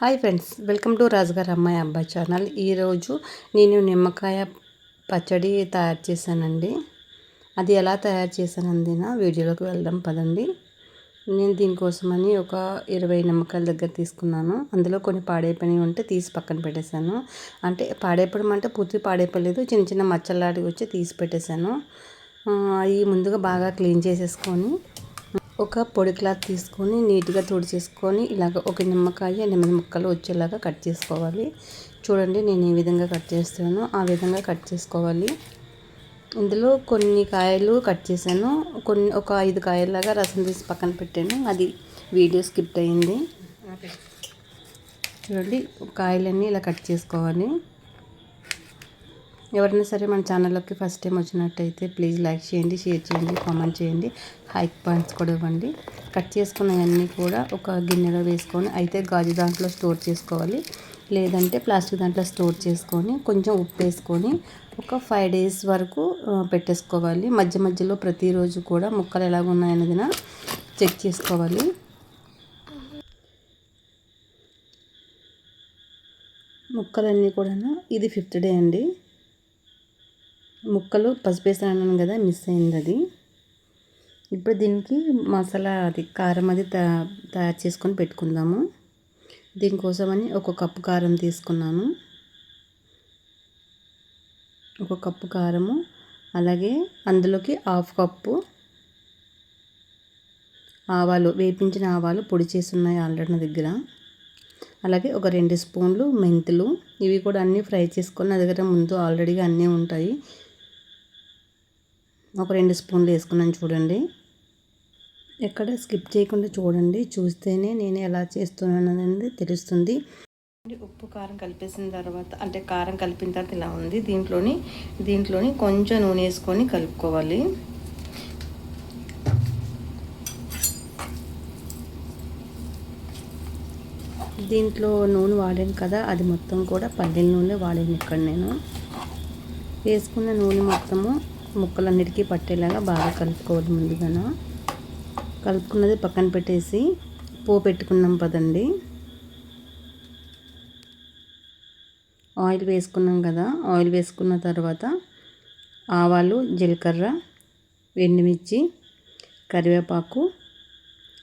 Hi friends welcome to రాజుగారు అమ్మాయి అబ్బాయి ఛానల్. ఈరోజు నేను నిమ్మకాయ పచ్చడి తయారు చేశానండి. అది ఎలా తయారు చేశానంది వీడియోలోకి వెళ్దాం పదండి. నేను దీనికోసమని ఒక ఇరవై నిమ్మకాయల దగ్గర తీసుకున్నాను. అందులో కొన్ని పాడైపోయినవి ఉంటే తీసి పక్కన పెట్టేశాను. అంటే పాడైపోవడం అంటే పూర్తి పాడైపోలేదు చిన్న చిన్న మచ్చలాడికి వచ్చి తీసి పెట్టేశాను. అవి ముందుగా బాగా క్లీన్ చేసేసుకొని ఒక పొడి క్లాత్ తీసుకొని నీట్గా తుడిచేసుకొని ఇలాగ ఒక నిమ్మకాయ ఎనిమిది ముక్కలు వచ్చేలాగా కట్ చేసుకోవాలి. చూడండి నేను ఏ విధంగా కట్ చేస్తానో ఆ విధంగా కట్ చేసుకోవాలి. ఇందులో కొన్ని కాయలు కట్ చేశాను. కొన్ని ఒక ఐదు కాయల్లాగా రసం తీసి పక్కన పెట్టాను. అది వీడియో స్కిప్ అయింది. చూడండి కాయలన్నీ ఇలా కట్ చేసుకోవాలి. ఎవరైనా సరే మన ఛానల్లోకి ఫస్ట్ టైం వచ్చినట్టయితే ప్లీజ్ లైక్ చేయండి షేర్ చేయండి కామెంట్ చేయండి. హైక్ పాయింట్స్ కూడా ఇవ్వండి. కట్ చేసుకున్నవన్నీ కూడా ఒక గిన్నెలో వేసుకొని అయితే గాజు దాంట్లో స్టోర్ చేసుకోవాలి. లేదంటే ప్లాస్టిక్ దాంట్లో స్టోర్ చేసుకొని కొంచెం ఉప్పు వేసుకొని ఒక ఫైవ్ డేస్ వరకు పెట్టేసుకోవాలి. మధ్య మధ్యలో ప్రతిరోజు కూడా ముక్కలు ఎలాగున్నాయన్నది చెక్ చేసుకోవాలి. ముక్కలన్నీ కూడా ఇది ఫిఫ్త్ డే అండి. ముక్కలు పసిపేసాను అన్నాను కదా మిస్ అయింది అది ఇప్పుడు దీనికి మసాలా అది కారం అది తయారు చేసుకొని పెట్టుకుందాము. దీనికోసమని ఒక కప్పు కారం తీసుకున్నాను. ఒక కప్పు కారము అలాగే అందులోకి హాఫ్ కప్పు ఆవాలు వేపించిన ఆవాలు పొడి చేసి ఉన్నాయి ఆల్రెడీ నా దగ్గర. అలాగే ఒక రెండు స్పూన్లు మెంతులు ఇవి కూడా అన్నీ ఫ్రై చేసుకొని నా దగ్గర ముందు ఆల్రెడీగా అన్నీ ఉంటాయి. ఒక రెండు స్పూన్లు వేసుకున్నాను చూడండి. ఎక్కడ స్కిప్ చేయకుండా చూడండి. చూస్తేనే నేను ఎలా చేస్తున్నాను అనేది తెలుస్తుంది. ఉప్పు కారం కలిపేసిన తర్వాత అంటే కారం కలిపిన తర్వాత ఇలా ఉంది. దీంట్లోని దీంట్లోని కొంచెం నూనె వేసుకొని కలుపుకోవాలి. దీంట్లో నూనె వాడాను కదా అది మొత్తం కూడా పల్లెల నూనె వాడాను ఇక్కడ నేను. వేసుకున్న నూనె మొత్తము ముక్కలన్నిటికీ పట్టేలాగా బాగా కలుపుకోవాలి ముందుగా కలుపుకున్నది పక్కన పెట్టేసి పో పెట్టుకున్నాం పదండి. ఆయిల్ వేసుకున్నాం కదా ఆయిల్ వేసుకున్న తర్వాత ఆవాలు జీలకర్ర ఎండుమిర్చి కరివేపాకు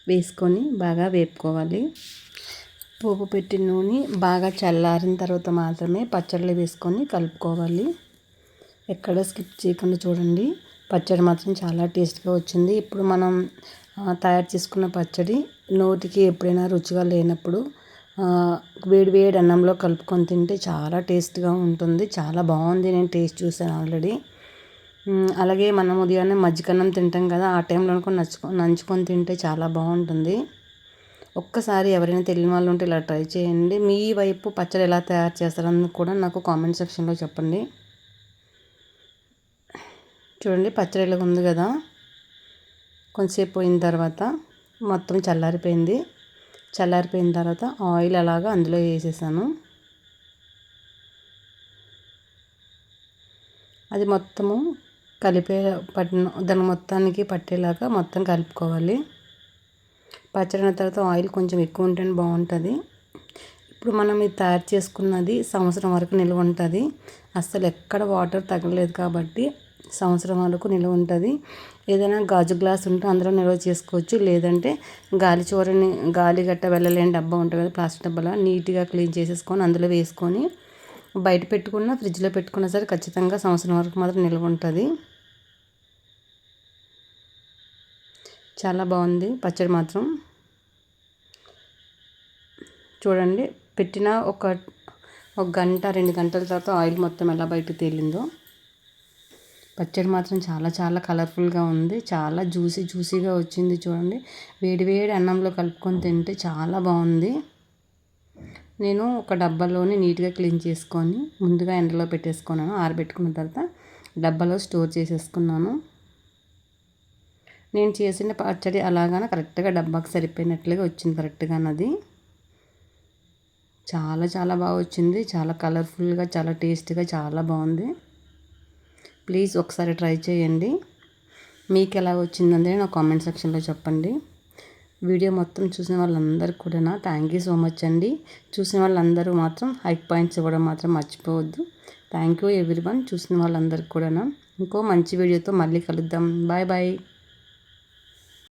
వేసుకొని బాగా వేపుకోవాలి. పోపు పెట్టిన నూనె బాగా చల్లారిన తర్వాత మాత్రమే పచ్చళ్ళు వేసుకొని కలుపుకోవాలి. ఎక్కడ స్కిప్ చేయకుండా చూడండి. పచ్చడి మాత్రం చాలా టేస్ట్గా వచ్చింది. ఇప్పుడు మనం తయారు చేసుకున్న పచ్చడి నోటికి ఎప్పుడైనా రుచిగా లేనప్పుడు వేడి వేడి అన్నంలో కలుపుకొని తింటే చాలా టేస్ట్గా ఉంటుంది. చాలా బాగుంది. నేను టేస్ట్ చూసాను ఆల్రెడీ. అలాగే మనం ఉదయాన్నే మజ్జిగన్నం తింటాం కదా ఆ టైంలో నచ్చుకో నంచుకొని తింటే చాలా బాగుంటుంది. ఒక్కసారి ఎవరైనా తెలియని వాళ్ళు ఉంటే ఇలా ట్రై చేయండి. మీ వైపు పచ్చడి ఎలా తయారు చేస్తారని కూడా నాకు కామెంట్ సెక్షన్లో చెప్పండి. చూడండి పచ్చడిలాగా ఉంది కదా. కొంచెంసేపు పోయిన తర్వాత మొత్తం చల్లారిపోయింది. చల్లారిపోయిన తర్వాత ఆయిల్ అలాగా అందులో వేసేసాను. అది మొత్తము కలిపే పట్టిన దాని మొత్తానికి పట్టేలాగా మొత్తం కలుపుకోవాలి. పచ్చడిన తర్వాత ఆయిల్ కొంచెం ఎక్కువ ఉంటేనే బాగుంటుంది. ఇప్పుడు మనం ఇది తయారు చేసుకున్నది సంవత్సరం వరకు నిల్వ ఉంటుంది. అస్సలు ఎక్కడ వాటర్ తగలలేదు కాబట్టి సంవత్సరం వరకు నిల్వ ఉంటుంది. ఏదైనా గాజు గ్లాస్ ఉంటే అందులో నిల్వ చేసుకోవచ్చు. లేదంటే గాలి చూరని గాలి గట్ట వెళ్ళలేని డబ్బా ఉంటుంది కదా ప్లాస్టిక్ డబ్బాలో నీట్గా క్లీన్ చేసేసుకొని అందులో వేసుకొని బయట పెట్టుకున్న ఫ్రిడ్జ్లో పెట్టుకున్నా సరే ఖచ్చితంగా సంవత్సరం వరకు మాత్రం నిల్వ ఉంటుంది. చాలా బాగుంది పచ్చడి మాత్రం. చూడండి పెట్టిన ఒక ఒక గంట రెండు గంటల తర్వాత ఆయిల్ మొత్తం ఎలా బయట తేలిందో. పచ్చడి మాత్రం చాలా చాలా కలర్ఫుల్గా ఉంది. చాలా జ్యూసీ జ్యూసీగా వచ్చింది చూడండి. వేడి వేడి అన్నంలో కలుపుకొని తింటే చాలా బాగుంది. నేను ఒక డబ్బాలోని నీట్గా క్లీన్ చేసుకొని ముందుగా ఎండలో పెట్టేసుకున్నాను. ఆరబెట్టుకున్న తర్వాత డబ్బాలో స్టోర్ చేసేసుకున్నాను. నేను చేసిన పచ్చడి అలాగానే కరెక్ట్గా డబ్బాకి సరిపోయినట్లుగా వచ్చింది కరెక్ట్గా అది చాలా చాలా బాగా వచ్చింది. చాలా కలర్ఫుల్గా చాలా టేస్ట్గా చాలా బాగుంది. ప్లీజ్ ఒకసారి ట్రై చేయండి. మీకు ఎలా వచ్చిందని నా కామెంట్ సెక్షన్లో చెప్పండి. వీడియో మొత్తం చూసిన వాళ్ళందరికీ కూడా థ్యాంక్ యూ సో మచ్ అండి. చూసిన వాళ్ళందరూ మాత్రం హైక్ పాయింట్స్ ఇవ్వడం మాత్రం మర్చిపోవద్దు. Thank you everyone. చూసిన వాళ్ళందరికీ కూడా ఇంకో మంచి వీడియోతో మళ్ళీ కలుద్దాం. Bye bye.